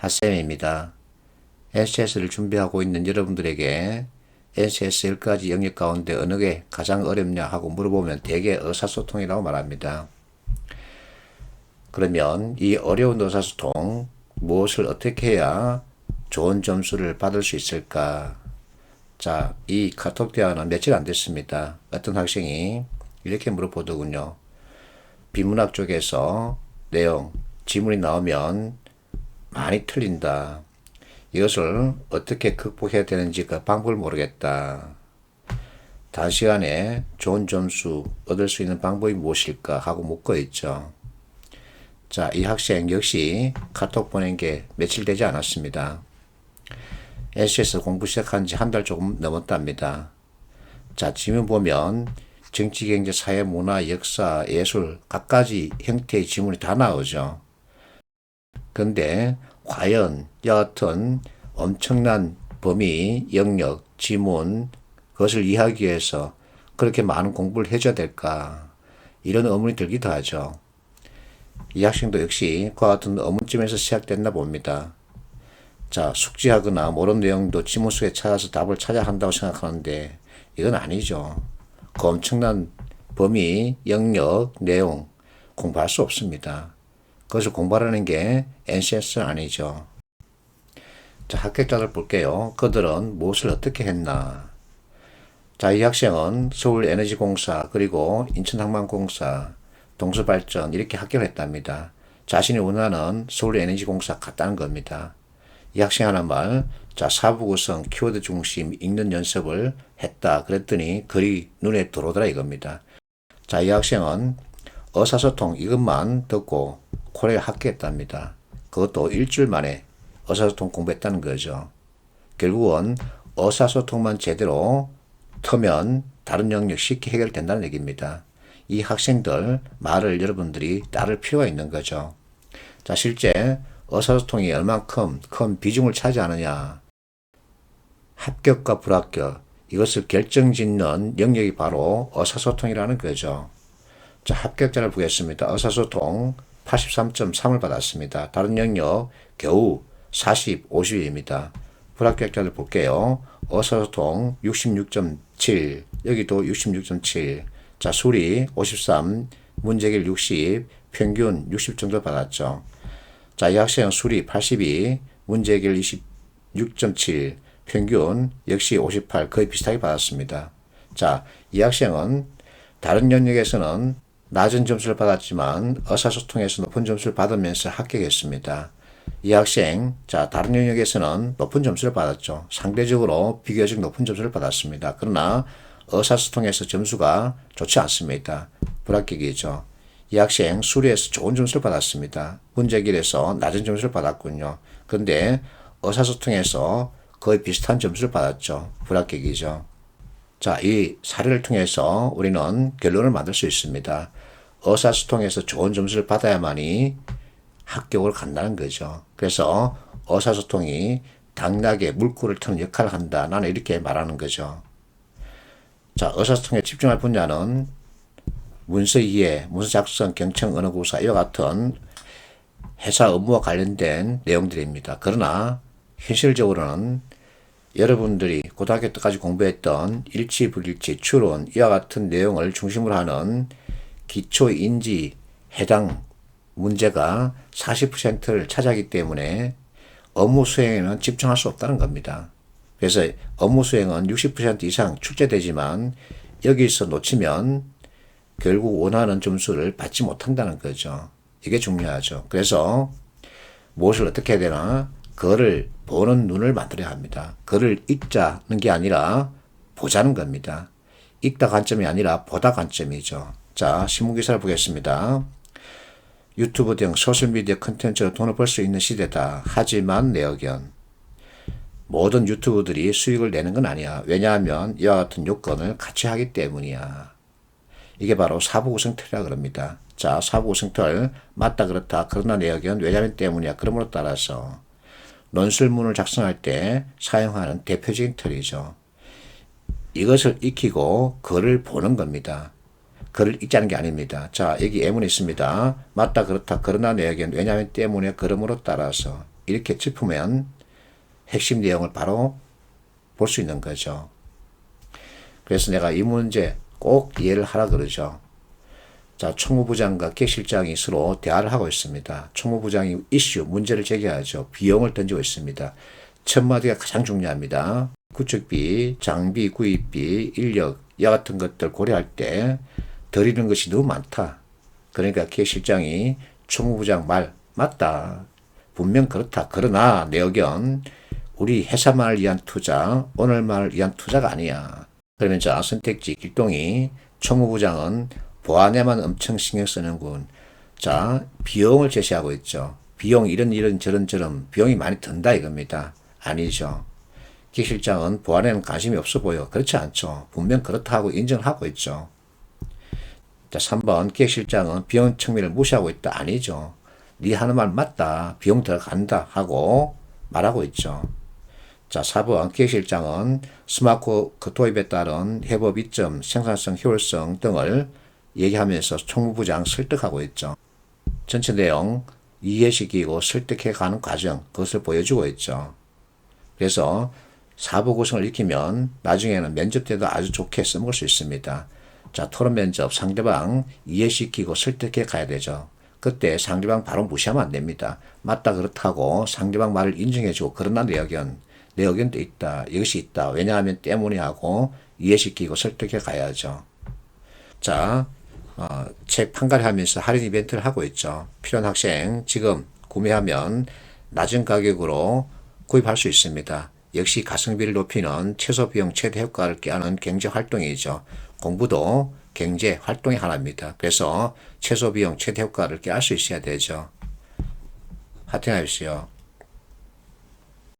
핫쌤입니다. NCS를 준비하고 있는 여러분들에게 NCS 10가지 영역 가운데 어느 게 가장 어렵냐 하고 물어보면 대개 의사소통이라고 말합니다. 그러면 이 어려운 의사소통 무엇을 어떻게 해야 좋은 점수를 받을 수 있을까? 자, 이 카톡 대화는 며칠 안 됐습니다. 어떤 학생이 이렇게 물어보더군요. 비문학 쪽에서 내용, 지문이 나오면 많이 틀린다. 이것을 어떻게 극복해야 되는지 그 방법을 모르겠다. 단시간에 좋은 점수 얻을 수 있는 방법이 무엇일까 하고 묻고 있죠. 자, 이 학생 역시 카톡 보낸 게 며칠 되지 않았습니다. SCS 공부 시작한 지 한 달 조금 넘었답니다. 자, 지문 보면 정치, 경제, 사회, 문화, 역사, 예술, 각가지 형태의 지문이 다 나오죠. 근데 과연 여하튼 엄청난 범위, 영역, 지문, 그것을 이해하기 위해서 그렇게 많은 공부를 해줘야 될까? 이런 의문이 들기도 하죠. 이 학생도 역시 그와 같은 의문점에서 시작됐나 봅니다. 자, 숙지하거나 모르는 내용도 지문 속에 찾아서 답을 찾아야 한다고 생각하는데 이건 아니죠. 그 엄청난 범위, 영역, 내용 공부할 수 없습니다. 그것을 공부하라는 게 NCS는 아니죠. 자, 합격자들 볼게요. 그들은 무엇을 어떻게 했나? 자, 이 학생은 서울에너지공사, 그리고 인천항만공사, 동서발전 이렇게 합격을 했답니다. 자신이 원하는 서울에너지공사 갔다는 겁니다. 이 학생 하는 말, 자, 사부 구성, 키워드 중심 읽는 연습을 했다. 그랬더니 글이 눈에 들어오더라 이겁니다. 자, 이 학생은 의사소통 이것만 듣고 코레에 합격했답니다. 그것도 일주일 만에 의사소통 공부했다는 거죠. 결국은 의사소통만 제대로 터면 다른 영역 쉽게 해결된다는 얘기입니다. 이 학생들 말을 여러분들이 따를 필요가 있는 거죠. 자, 실제 의사소통이 얼만큼 큰 비중을 차지하느냐. 합격과 불합격, 이것을 결정짓는 영역이 바로 의사소통이라는 거죠. 자, 합격자를 보겠습니다. 의사소통 83.3을 받았습니다. 다른 영역 겨우 40, 50입니다. 불합격자를 볼게요. 의사소통 66.7, 여기도 66.7. 자, 수리 53, 문제길 60, 평균 60 정도 받았죠. 자, 이 학생은 수리 82, 문제길 26.7, 평균 역시 58, 거의 비슷하게 받았습니다. 자, 이 학생은 다른 영역에서는 낮은 점수를 받았지만 의사소통에서 높은 점수를 받으면서 합격했습니다. 이 학생, 자, 다른 영역에서는 높은 점수를 받았죠. 상대적으로 비교적 높은 점수를 받았습니다. 그러나 의사소통에서 점수가 좋지 않습니다. 불합격이죠. 이 학생 수리에서 좋은 점수를 받았습니다. 문제길에서 낮은 점수를 받았군요. 근데 의사소통에서 거의 비슷한 점수를 받았죠. 불합격이죠. 자, 이 사례를 통해서 우리는 결론을 만들 수 있습니다. 의사소통에서 좋은 점수를 받아야만이 합격을 간다는 거죠. 그래서 의사소통이 당락에 물꼬를 트는 역할을 한다. 나는 이렇게 말하는 거죠. 자, 의사소통에 집중할 분야는 문서 이해, 문서 작성, 경청, 언어 구사 이와 같은 회사 업무와 관련된 내용들입니다. 그러나 현실적으로는 여러분들이 고등학교 때까지 공부했던 일치, 불일치, 추론 이와 같은 내용을 중심으로 하는 기초 인지 해당 문제가 40%를 차지하기 때문에 업무 수행에는 집중할 수 없다는 겁니다. 그래서 업무 수행은 60% 이상 출제되지만 여기서 놓치면 결국 원하는 점수를 받지 못한다는 거죠. 이게 중요하죠. 그래서 무엇을 어떻게 해야 되나? 그를 보는 눈을 만들어야 합니다. 그를 읽자는 게 아니라 보자는 겁니다. 읽다 관점이 아니라 보다 관점이죠. 자, 신문기사를 보겠습니다. 유튜브 등 소셜미디어 컨텐츠로 돈을 벌 수 있는 시대다. 하지만 내 의견. 모든 유튜브들이 수익을 내는 건 아니야. 왜냐하면 이와 같은 요건을 같이 하기 때문이야. 이게 바로 사부구성틀이라 그럽니다. 자, 사부구성틀 맞다 그렇다. 그러나 내 의견 왜냐면 때문이야. 그러므로 따라서 논술문을 작성할 때 사용하는 대표적인 틀이죠. 이것을 익히고 글을 보는 겁니다. 글을 읽자는 게 아닙니다. 자, 여기 예문이 있습니다. 맞다, 그렇다, 그러나 내 얘기는 왜냐하면 때문에, 그러므로 따라서. 이렇게 짚으면 핵심 내용을 바로 볼 수 있는 거죠. 그래서 내가 이 문제 꼭 이해를 하라 그러죠. 자, 총무부장과 객실장이 서로 대화를 하고 있습니다. 총무부장이 이슈, 문제를 제기하죠. 비용을 던지고 있습니다. 첫 마디가 가장 중요합니다. 구축비, 장비, 구입비, 인력, 이와 같은 것들 고려할 때 드리는 것이 너무 많다. 그러니까 객실장이 총무부장 말 맞다. 분명 그렇다. 그러나 내 의견 우리 회사만을 위한 투자, 오늘만을 위한 투자가 아니야. 그러면 자 선택지 길동이 총무부장은 보안에만 엄청 신경 쓰는군. 자 비용을 제시하고 있죠. 비용 이런 이런 저런 저런 비용이 많이 든다 이겁니다. 아니죠. 기 실장은 보안에는 관심이 없어 보여. 그렇지 않죠. 분명 그렇다고 인정하고 있죠. 자, 3번 기획 실장은 비용 측면을 무시하고 있다. 아니죠. 네 하는 말 맞다. 비용 들어간다 하고 말하고 있죠. 자, 4번 기획실장은 스마트 그 도입에 따른 해법 이점, 생산성, 효율성 등을 얘기하면서 총무부장 설득하고 있죠. 전체 내용 이해시키고 설득해 가는 과정, 그것을 보여주고 있죠. 그래서 사부 구성을 익히면 나중에는 면접 때도 아주 좋게 써먹을 수 있습니다. 자, 토론 면접 상대방 이해시키고 설득해 가야 되죠. 그때 상대방 바로 무시하면 안 됩니다. 맞다 그렇다고 상대방 말을 인정해주고 그러나 내 의견, 내 의견도 있다. 이것이 있다. 왜냐하면 때문에 하고 이해시키고 설득해 가야죠. 자, 어, 책 판가리 하면서 할인 이벤트를 하고 있죠. 필요한 학생 지금 구매하면 낮은 가격으로 구입할 수 있습니다. 역시 가성비를 높이는 최소 비용 최대 효과를 꾀하는 경제 활동이죠. 공부도 경제 활동의 하나입니다. 그래서 최소 비용 최대 효과를 꾀할 수 있어야 되죠. 하여튼 하십시오.